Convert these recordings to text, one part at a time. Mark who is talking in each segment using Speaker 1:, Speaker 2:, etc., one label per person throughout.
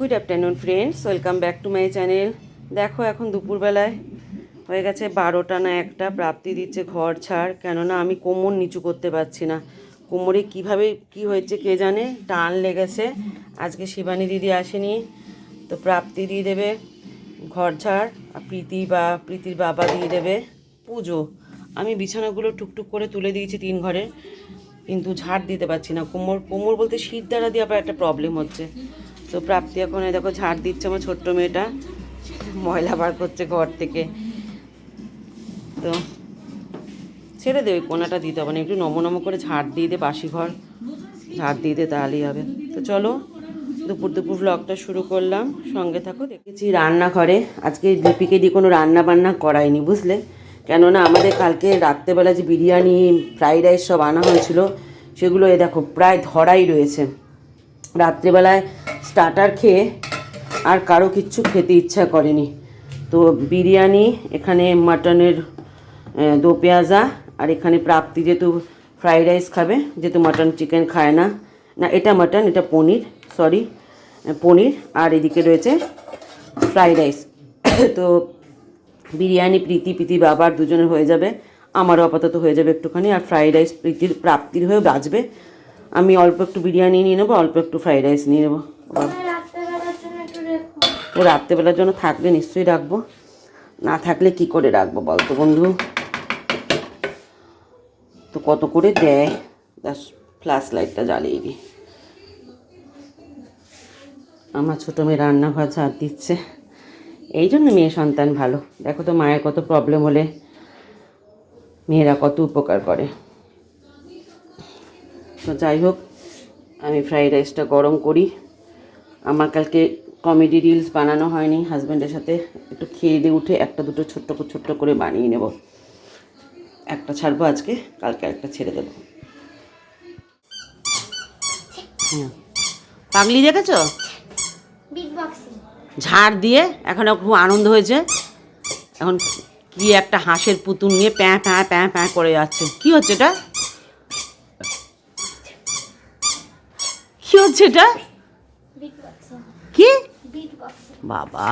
Speaker 1: Good afternoon friends welcome back to my channel দেখো, এখন দুপুরবেলায় হয়ে গেছে বারোটা না একটা, প্রাপ্তি দিচ্ছে ঘর ছাড়। কেননা আমি কোমর নিচু করতে পারছি না। কোমরে কীভাবে কি হয়েছে কে জানে? টান লেগেছে। আজকে শিবানী দিদি আসেনি, তো প্রাপ্তি দিয়ে দেবে ঘর ছাড় প্রীতি বা প্রীতির বাবা দিয়ে দেবে পুজো। আমি বিছানাগুলো টুকটুক করে তুলে দিয়েছি তিন ঘরে, কিন্তু ঝাড় দিতে পারছি না। কোমর কোমর বলতে শীত দ্বারা দিয়ে আবার একটা প্রবলেম হচ্ছে। তো প্রাপ্তি এখন দেখো ঝাড় দিচ্ছে আমার ছোট্ট মেয়েটা। ময়লা বার করছে ঘর থেকে। তো ছেড়ে দে, ওই কোনাটা দিতে হবে না, একটু নম নম করে ঝাড় দিয়ে দে বাসি ঘর। ঝাড় দিয়ে দে তাহলেই হবে। তো চলো, দুপুর দুপুর ব্লগটা শুরু করলাম। সঙ্গে থাকো, দেখেছি রান্নাঘরে। আজকে লিপিকে দিয়ে কোনো রান্না বান্না করায়নি বুঝলে? কেননা আমাদের কালকে রাত্রেবেলা যে বিরিয়ানি, ফ্রাইড রাইস সব আনা হয়েছিল, সেগুলো এ দেখো প্রায় ধরাই রয়েছে। রাত্রেবেলায় স্টার্টার খেয়ে আর কারও কিচ্ছু খেতে ইচ্ছা করেনি। তো বিরিয়ানি, এখানে মাটনের দো পেঁয়াজা, আর এখানে প্রাপ্তি যেহেতু ফ্রাইড রাইস খাবে, যেহেতু মাটন চিকেন খায় না। না, এটা মাটন এটা পনির সরি পনির, আর এদিকে রয়েছে ফ্রাইড রাইস তো বিরিয়ানি, প্রীতি প্রীতি বাবার দুজনের হয়ে যাবে। আমারও আপাতত হয়ে যাবে একটুখানি, আর ফ্রাইড রাইস প্রীতির, প্রাপ্তির হয়েও বাঁচবে। আমি অল্প একটু বিরিয়ানি নিয়ে নেব অল্প একটু ফ্রাইড রাইস নিয়ে নেব। ও রাত্রেবেলার জন্য থাকলে নিশ্চয়ই রাখব। না থাকলে কি করে রাখব বলতো বন্ধু? তো কত করে দেয়? ফ্ল্যাশ লাইটটা জ্বালিয়ে দিই। আমার ছোটো মেয়ে রান্নাঘর ঝাড় দিচ্ছে। এই জন্য মেয়ে সন্তান ভালো। দেখো তো মায়ের কত প্রবলেম হলে মেয়েরা কত উপকার করে। তো যাই হোক আমি ফ্রাইড রাইসটা গরম করি। আমার কালকে কমেডি রিলস বানানো হয়নি হাজব্যান্ডের সাথে। একটু খেয়ে দিয়ে উঠে একটা দুটো ছোট্ট ছোট্ট করে বানিয়ে নেব। একটা ছাড়বো আজকে কালকে একটা ছেড়ে দেবো। পাগলি দেখেছ? ঝাড় দিয়ে এখন খুব আনন্দ হয়েছে। এখন কি একটা হাঁসের পুতুল নিয়ে প্যাঁ প্যাঁ প্যাঁ প্যাঁ করে যাচ্ছে। কি হচ্ছে এটা? কি হচ্ছে এটা? কি? বাবা।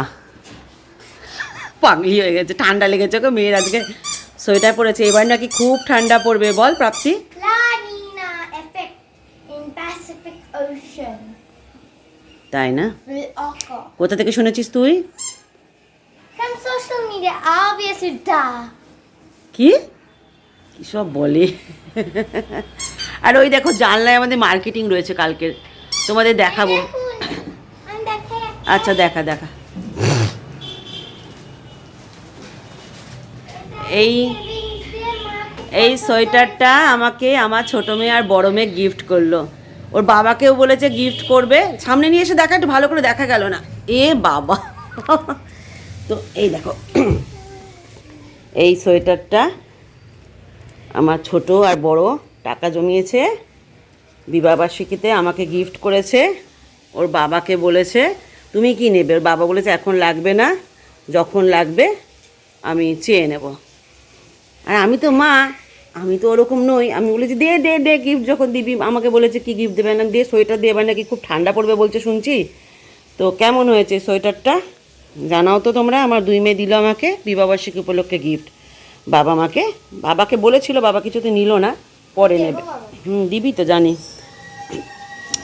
Speaker 1: পাগলি হয়ে গেছে ঠান্ডা লেগেছে গো মেয়ের আজকে সোয়েটার পরেছে। এবার নাকি খুব ঠান্ডা পড়বে বল প্রাপ্তি। তাই না? কোথা থেকে শুনেছিস তুই. কি? কী সব বলে? আর ওই দেখো জানলায় আমাদের মার্কেটিং রয়েছে কালকের। তোমাদের দেখাবো। আচ্ছা দেখা দেখা। এই এই সোয়েটারটা আমাকে আমার ছোটো মেয়ে আর বড় মেয়ে গিফট করল। ওর বাবাকেও বলেছে গিফট করবে। সামনে নিয়ে এসে দেখা, একটু ভালো করে দেখা গেল না। এ বাবা। তো এই দেখো, এই সোয়েটারটা আমার ছোট আর বড় টাকা জমিয়েছে। বিবাহবার্ষিকীতে আমাকে গিফট করেছে ওর বাবাকে বলেছে তুমি কি নেবে? ওর বাবা বলেছে এখন লাগবে না যখন লাগবে আমি চেয়ে নেব। আর আমি তো মা আমি তো ওরকম নই আমি বলেছি দে দে দে গিফট যখন দিবি। আমাকে বলেছে কি গিফট দেবে না? দিয়ে সোয়েটার দেবে নাকি খুব ঠান্ডা পড়বে বলছে শুনছি? তো কেমন হয়েছে সোয়েটারটা? জানাও তো তোমরা আমার দুই মেয়ে দিল আমাকে বিবাহবার্ষিকী উপলক্ষে গিফট বাবা মাকে বাবাকে বলেছিল বাবা কিছুতে নিল না পরে নেবে। হুম দিবি তো জানি।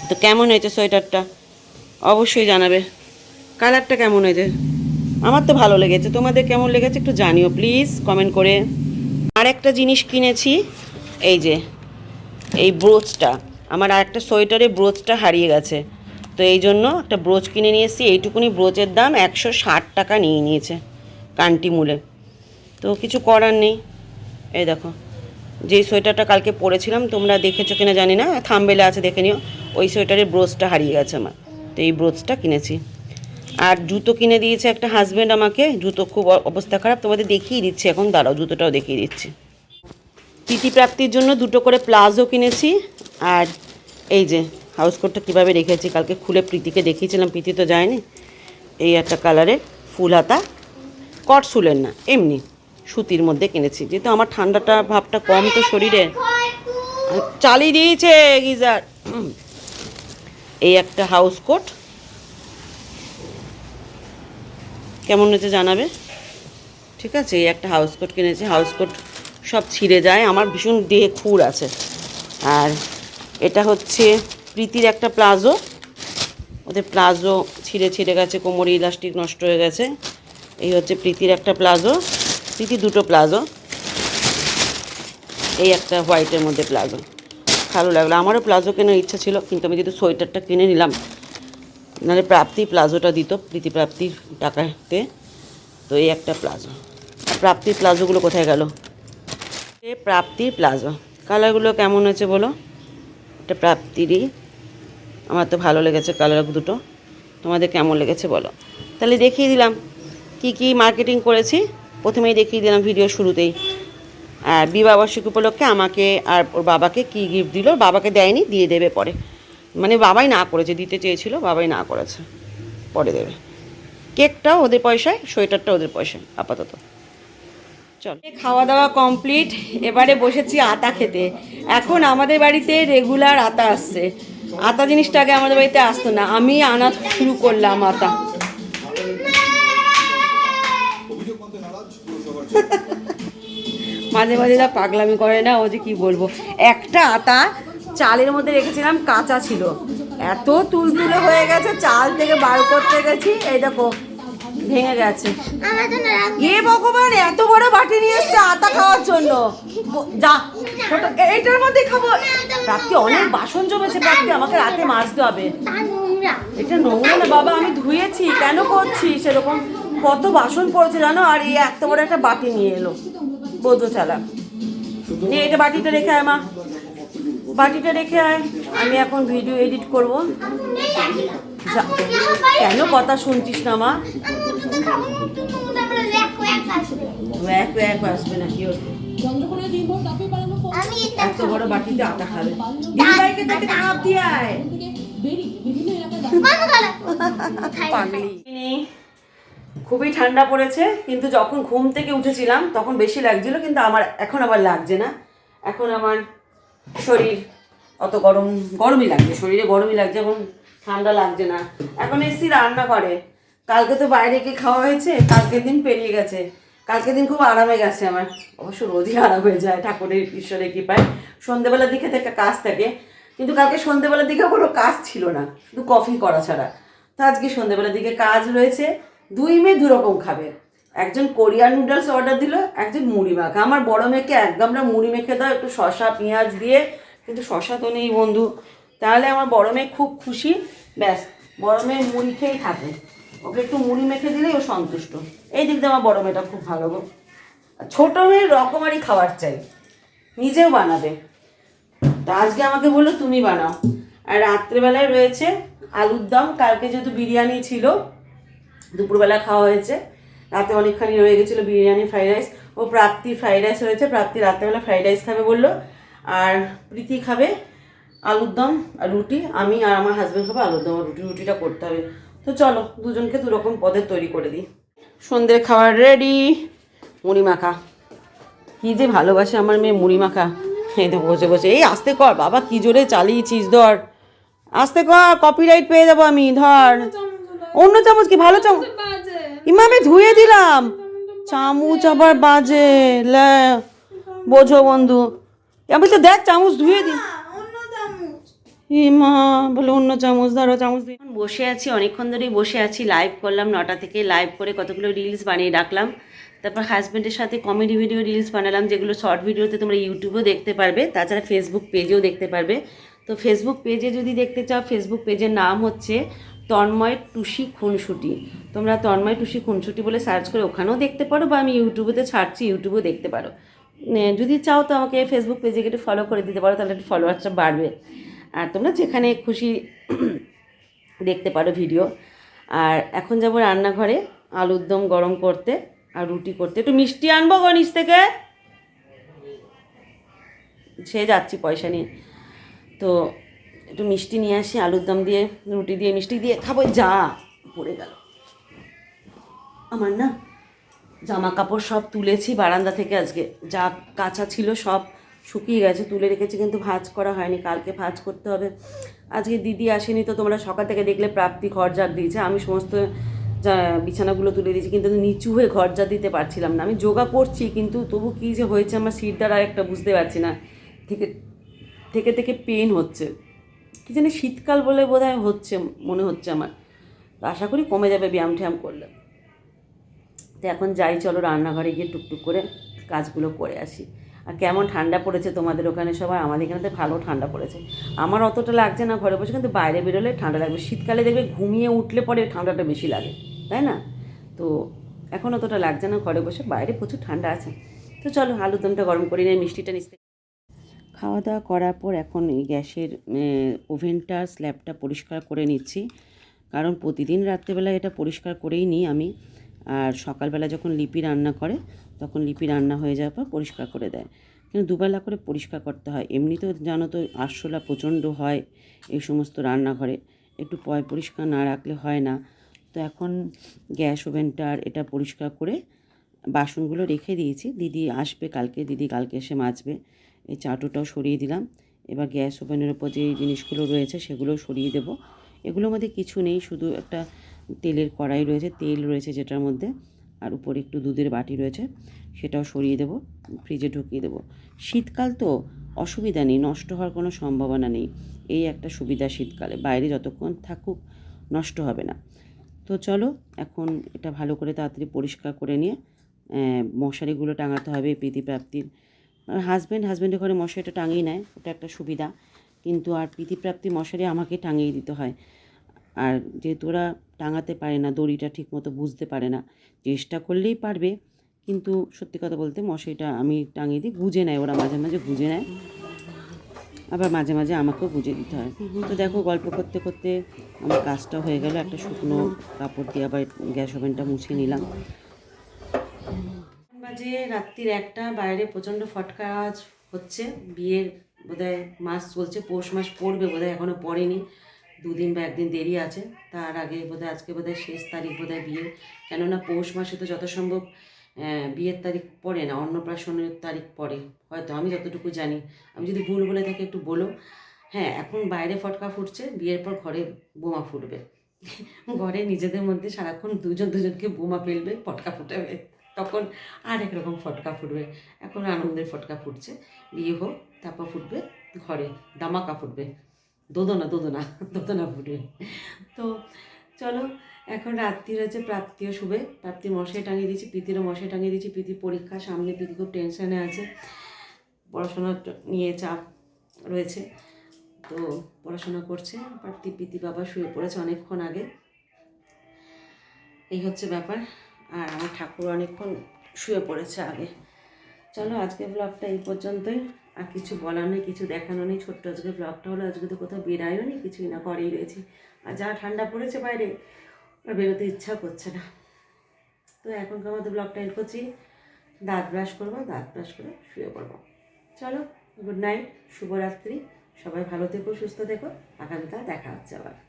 Speaker 1: তো কেমন হয়েছে সোয়েটারটা? অবশ্যই জানাবে। কালারটা কেমন হয়েছে? আমার তো ভালো লেগেছে। তোমাদের কেমন লেগেছে একটু জানিও প্লিজ কমেন্ট করে। আর একটা জিনিস কিনেছি, এই যে, এই ব্রোচটা। আমার আর একটা সোয়েটারে ব্রোচটা হারিয়ে গেছে। তো এই জন্য একটা ব্রোচ কিনে নিয়ে এসেছি। এইটুকুনি ব্রোচের দাম একশো ষাট টাকা নিয়ে নিয়েছে কান্টি মূলে। তো কিছু করার নেই। এই দেখো যেই সোয়েটারটা কালকে পরেছিলাম, তোমরা দেখেছ কিনা জানি না। থামবেলে আছে, দেখে নিও। ওই সোয়েটারের ব্রোচটা হারিয়ে গেছে আমার। তো এই ব্রোচটা কিনেছি। আর জুতো কিনে দিয়েছে একটা হাজব্যান্ড আমাকে। জুতো খুব অবস্থা খারাপ, তোমাদের দেখিয়ে দিচ্ছি এখন। দাঁড়াও, জুতোটাও দেখিয়ে দিচ্ছি। প্রাপ্তির জন্য দুটো করে প্লাজো কিনেছি। আর এই যে হাউস কোটটা কীভাবে রেখেছি, কালকে খুলে প্রীতিকে দেখিয়েছিলাম। প্রীতি তো যায়নি। এই একটা কালারের ফুল হাতা। কট সুলের না, এমনি সুতির মধ্যে কিনেছি। যেহেতু আমার ঠান্ডাটা, ভাবটা কম তো শরীরে। চালিয়ে দিয়েছে গিজার। এই একটা হাউস কোট কেমন হয়েছে জানাবে? ঠিক আছে, এই একটা হাউস কোট কিনেছি। হাউস কোট সব ছিঁড়ে যায়। আমার ভীষণ দেহে খুর আছে। আর এটা হচ্ছে প্রীতির একটা প্লাজো। ওদের প্লাজো ছিঁড়ে ছিঁড়ে গেছে, কোমরে ইলাস্টিক নষ্ট হয়ে গেছে। এই হচ্ছে প্রীতির একটা প্লাজো। প্রীতি দুটো প্লাজো। এই একটা হোয়াইটের মধ্যে প্লাজো। ভালো লাগল। আমারও প্লাজো কেনার ইচ্ছা ছিল, কিন্তু আমি যেহেতু সোয়েটারটা কিনে নিলাম, নাহলে প্রাপ্তি প্লাজোটা দিত, প্রীতি প্রাপ্তির টাকাতে। তো এই একটা প্লাজো। প্রাপ্তির প্লাজোগুলো কোথায় গেল? এ প্রাপ্তির প্লাজো। কালারগুলো কেমন হয়েছে বলো? এটা প্রাপ্তিরই। আমার তো ভালো লেগেছে কালার দুটো। তোমাদের কেমন লেগেছে বলো? তাহলে দেখিয়ে দিলাম। কি কি মার্কেটিং করেছি? প্রথমেই দেখিয়ে দিলাম ভিডিও শুরুতেই। বিবাহবার্ষিক উপলক্ষে আমাকে আর ওর বাবাকে কি গিফট দিল? বাবাকে দেয়নি দিয়ে দেবে পরে। মানে বাবাই না করেছে দিতে চেয়েছিল বাবাই না করেছে পরে দেবে। কেকটাও ওদের পয়সায় সোয়েটারটা ওদের পয়সায় আপাতত। চল। খাওয়া দাওয়া কমপ্লিট এবারে বসেছি আতা খেতে। এখন আমাদের বাড়িতে রেগুলার আতা আসছে। আতা জিনিসটা আগে আমাদের বাড়িতে আসতো না আমি আনা শুরু করলাম আতা মাঝে মাঝে যা পাগলামি করে না, ও যে কি বলব? একটা আতা চালের মধ্যে রেখেছিলাম, কাঁচা ছিল। এত তুলতুলে হয়ে গেছে, চাল থেকে বার করতে গেছি, এই দেখো, ভেঙে গেছে। এ ভগবান, এত বড় বাটি নিয়ে এসছে আতা খাওয়ার জন্য। যা ছোট- এ- এইটার মধ্যে খাব। প্রাপ্তি অনেক বাসন জমেছে প্রাপ্তি আমাকে রাতে মাজতে হবে। এটা নোংরা না, বাবা, আমি ধুয়েছি, কেন করছি? সেরকম কত বাসন পড়েছে জানো? আর এই এত বড় একটা বাটি নিয়ে এলো। বোধ চালা নিয়ে এটা বাটিটা রেখে আয় মা। বাটিটা রেখে আয়। আমি এখন ভিডিও এডিট করব। কেন কথা শুনছিস না মা? এক এক আসবে না কি এত বড় বাটিতে আটা খাবে। দিদিভাইকে তাতে কাপ দিয়ে আয়। পাগলি। খুবই ঠান্ডা পড়েছে, কিন্তু যখন ঘুম থেকে উঠেছিলাম তখন বেশি লাগছিল, কিন্তু আমার এখন আবার লাগছে না। এখন আমার শরীর অত গরম, গরমই লাগছে, শরীরে গরমই লাগছে এখন ঠান্ডা লাগছে না। এখন এসছি রান্না করে কালকে তো বাইরে গিয়ে খাওয়া হয়েছে কালকের দিন পেরিয়ে গেছে। কালকের দিন খুব আরামে গেছে আমার। অবশ্য রোজই আরাম হয়ে যায়, ঠাকুরের, ঈশ্বরের কৃপায়। সন্ধেবেলার দিকে একটা কাজ থাকে, কিন্তু কালকে সন্ধেবেলার দিকে কোনো কাজ ছিল না, শুধু কফি করা ছাড়া। তো আজকে সন্ধেবেলার দিকে কাজ রয়েছে দুই মেয়ে দু রকম খাবে। একজন কোরিয়ান নুডলস অর্ডার দিল, একজন মুড়ি মাখা। আমার বড় মেয়েকে এক গামলা মুড়ি মেখে দাও, একটু শশা পেঁয়াজ দিয়ে, কিন্তু শশা তো নেই বন্ধু। তাহলে আমার বড় মেয়ে খুব খুশি। ব্যাস, বড় মেয়ে মুড়ি খেয়েই থাকে। ওকে একটু মুড়ি মেখে দিলেই ও সন্তুষ্ট। এই দিক দিয়ে আমার বড় মেয়েটা খুব ভালো গো। ছোট মেয়ের রকমারি খাবার চাই। নিজেও বানাবে। তা আজকে আমাকে বলল, তুমি বানাও। আর রাত্রেবেলায় রয়েছে আলুর দম। কালকে যেহেতু বিরিয়ানি ছিল দুপুরবেলা খাওয়া হয়েছে। রাতে অনেকখানি রয়ে গেছিল বিরিয়ানি, ফ্রাইড রাইস। ও প্রাপ্তি ফ্রাইড রাইস হয়েছে, প্রাপ্তি রাত্রেবেলা ফ্রাইড রাইস খাবে বলল। আর প্রীতি খাবে আলুর দম আর রুটি। আমি আর আমার হাজব্যান্ড খাবে আলুর দম রুটি। রুটিটা করতে হবে। তো চলো, দুজনকে দু রকম পদের তৈরি করে দিই। সন্ধ্যের খাবার রেডি মুড়ি মাখা কী যে ভালোবাসে আমার মেয়ে মুড়ি মাখা এই তো বসে বসে। এই আসতে কর, বাবা কি জোরে চালিয়েছিস ধর। আসতে কর কপিরাইট পেয়ে যাব আমি, ধর। অন্য চামচ কি? ভালো চামচ? ইমামে ধুয়ে দিলাম। চামচ আবার বাজে। লে বোঝো বন্ধু। আমি তো দেখ চামচ ধুয়ে দি। মা বলে অন্য চামচ ধরো চামচ দিয়ে বসে আছি অনেকক্ষণ ধরেই বসে আছি লাইভ করলাম নটা থেকে লাইভ করে কতগুলো রিলস বানিয়ে রাখলাম। তারপর হাজব্যান্ডের সাথে কমেডি ভিডিও রিলস বানালাম যেগুলো শর্ট ভিডিওতে তোমরা ইউটিউবেও দেখতে পারবে তাছাড়া ফেসবুক পেজেও দেখতে পারবে। তো ফেসবুক পেজে যদি দেখতে চাও ফেসবুক পেজের নাম হচ্ছে তন্ময় টুসি খুনসুটি। তোমরা তন্ময় টুসি খুনসুটি বলে সার্চ করে ওখানেও দেখতে পারো বা আমি ইউটিউবেতে ছাড়ছি, ইউটিউবেও দেখতে পারো। যদি চাও তো আমাকে ফেসবুক পেজে একটু ফলো করে দিতে পারো, তাহলে একটু ফলোয়ার্সটা বাড়বে। আর তোমরা যেখানে খুশি দেখতে পারো ভিডিও আর এখন যাব রান্নাঘরে আলুর দম গরম করতে আর রুটি করতে। একটু মিষ্টি আনব গো নিচ থেকে। সে যাচ্ছি পয়সা নিয়ে। তো একটু মিষ্টি নিয়ে আসি, আলুর দম দিয়ে, রুটি দিয়ে, মিষ্টি দিয়ে খাব, যা। পড়ে গেল। আমার না জামা কাপড় সব তুলেছি বারান্দা থেকে আজকে। যা কাঁচা ছিল সব শুকিয়ে গেছে, তুলে রেখেছি, কিন্তু ভাজ করা হয়নি, কালকে ভাজ করতে হবে। আজকে দিদি আসেনি তো তোমরা সকাল থেকে দেখলে প্রাপ্তি ঘর ঝাড় দিয়েছে। আমি সমস্ত বিছানাগুলো তুলে দিয়েছি, কিন্তু নিচু হয়ে ঘর যা দিতে পারছিলাম না। আমি যোগা করছি, কিন্তু তবু কী যে হয়েছে আমার সিট দ্বারা একটা বুঝতে পারছি না। থেকে থেকে থেকে পেন হচ্ছে। কি জানি শীতকাল বলে বোধ হচ্ছে, মনে হচ্ছে আমার। তো আশা করি কমে যাবে ব্যায়াম ট্যায়াম করলে। তো এখন যাই, চলো রান্নাঘরে গিয়ে টুকটুক করে কাজগুলো করে আসি। আর কেমন ঠান্ডা পড়েছে তোমাদের ওখানে সবাই? আমাদের এখানে তো ভালো ঠান্ডা পড়েছে। আমার অতটা লাগছে না ঘরে বসে, কিন্তু বাইরে বেরোলে ঠান্ডা লাগবে। শীতকালে দেখবে ঘুমিয়ে উঠলে পরে ঠান্ডাটা বেশি লাগে, তাই না? তো এখন অতটা লাগছে না ঘরে বসে, বাইরে প্রচুর ঠান্ডা আছে। তো চলো আলুর দমটা গরম করে নিয়ে মিষ্টিটা নিস্তে খাওয়া দাওয়া করার পর এখন এই গ্যাসের ওভেনটা, স্ল্যাবটা পরিষ্কার করে নিচ্ছি। কারণ প্রতিদিন রাত্রেবেলা এটা পরিষ্কার করেই নিই আমি। আর সকালবেলা যখন লিপি রান্না করে, তখন লিপি রান্না হয়ে যাওয়ার পর পরিষ্কার করে দেয়। কিন্তু দুবেলা করে পরিষ্কার করতে হয়। এমনিতেও জানো তো আরশোলা প্রচণ্ড হয় এই সমস্ত রান্নাঘরে। একটু পয় পরিষ্কার না রাখলে হয় না। তো এখন গ্যাস ওভেনটার এটা পরিষ্কার করে বাসনগুলো রেখে দিয়েছি। দিদি আসবে কালকে, দিদি কালকে এসে মাজবে। এই চাটুটাও সরিয়ে দিলাম। এবার গ্যাস ওভেনের ওপর যে জিনিসগুলো রয়েছে সেগুলো সরিয়ে দেবো। এগুলোর মধ্যে কিছু নেই, শুধু একটা তেলের কড়াই রয়েছে, তেল রয়েছে যেটার মধ্যে, আর উপরে একটু দুধের বাটি রয়েছে, সেটাও সরিয়ে দেবো, ফ্রিজে ঢুকিয়ে দেবো। শীতকাল তো অসুবিধা নেই, নষ্ট হওয়ার কোনো সম্ভাবনা নেই। এই একটা সুবিধা শীতকালে, বাইরে যতক্ষণ থাকুক নষ্ট হবে না। তো চলো, এখন এটা ভালো করে তাড়াতাড়ি পরিষ্কার করে নিয়ে মশারিগুলো টাঙাতে হবে, প্রীতিপ্রাপ্তির হাজব্যান্ড হাজব্যান্ডের ঘরে মশারিটা টাঙিয়ে নেয়, ওটা একটা সুবিধা। কিন্তু আর প্রীতিপ্রাপ্তি মশারি আমাকে টাঙিয়ে দিতে হয়। আর যেহেতু ওরা টাঙাতে পারে না, দড়িটা ঠিক মতো বুঝতে পারে না, চেষ্টা করলেই পারবে। কিন্তু সত্যি কথা বলতে মশারিটা আমি টাঙিয়ে দিই, গুজে নেয়, ওরা মাঝে মাঝে গুজে নেয়। আবার মাঝে মাঝে আমাকেও গুজে দিতে হয়। তো দেখো, গল্প করতে করতে আমার কাজটা হয়ে গেল, একটা শুকনো কাপড় দিয়ে আবার গ্যাস ওভেনটা মুছে নিলাম। বাজে রাত্রির একটা বাইরে প্রচণ্ড ফটকা আওয়াজ হচ্ছে, বিয়ের বোধহয় মাস চলছে, পৌষ মাস পড়বে বোধহয় এখনও পড়েনি, দুদিন বা একদিন দেরি আছে, তার আগে বোধহয়, আজকে বোধহয় শেষ তারিখ বোধহয় বিয়ে, কেননা পৌষ মাসে তো যত সম্ভব বিয়ের তারিখ পড়ে না, অন্নপ্রাশনের তারিখ পড়ে, হয়তো আমি যতটুকু জানি, আমি যদি ভুল বলে থাকি একটু বলো হ্যাঁ এখন বাইরে ফটকা ফুটছে, বিয়ের পর ঘরে বোমা ফুটবে, ঘরে নিজেদের মধ্যে সারাক্ষণ দুজন দুজনকে বোমা ফেলবে, ফটকা ফুটাবে। তখন আর একরকম ফটকা ফুটবে। এখন আনন্দের ফটকা ফুটছে। বিয়ে হোক, তারপর ফুটবে ঘরে দামাকা ফুটবে। দোদনা দোদনা দোদনা ফুটবে। তো চলো, এখন রাত্রি হচ্ছে প্রাপ্তিও শুবে প্রাপ্তির মশাই টাঙিয়ে দিয়েছি, প্রীতিরও মশাই টাঙিয়ে দিয়েছি, প্রীতি পরীক্ষা, সামনে প্রীতি খুব টেনশনে আছে। পড়াশোনা নিয়ে চাপ রয়েছে। তো পড়াশোনা করছে, প্রাপ্তি প্রীতি বাবা শুয়ে পড়েছে অনেকক্ষণ আগে। এই হচ্ছে ব্যাপার। আর আমার ঠাকুর অনেকক্ষণ শুয়ে পড়েছে আগে। চলো আজকে ব্লগটা এই পর্যন্তই। আর কিছু বলার নেই, কিছু দেখানো নেই। ছোট্ট আজকে ব্লগটা হলো, আজকে তো কোথাও বেরাইও নি কিছুই না করেই রয়েছি। আর যা ঠান্ডা পড়েছে বাইরে আর বেরোতে ইচ্ছা করছে না। তো এখনকার মতো ব্লগটা এর করছি। দাঁত ব্রাশ করব, দাঁত ব্রাশ করে শুয়ে পড়ব। চলো গুড নাইট শুভরাত্রি। সবাই ভালো থেকো, সুস্থ থেকো। আগামীকাল দেখা হচ্ছে আবার।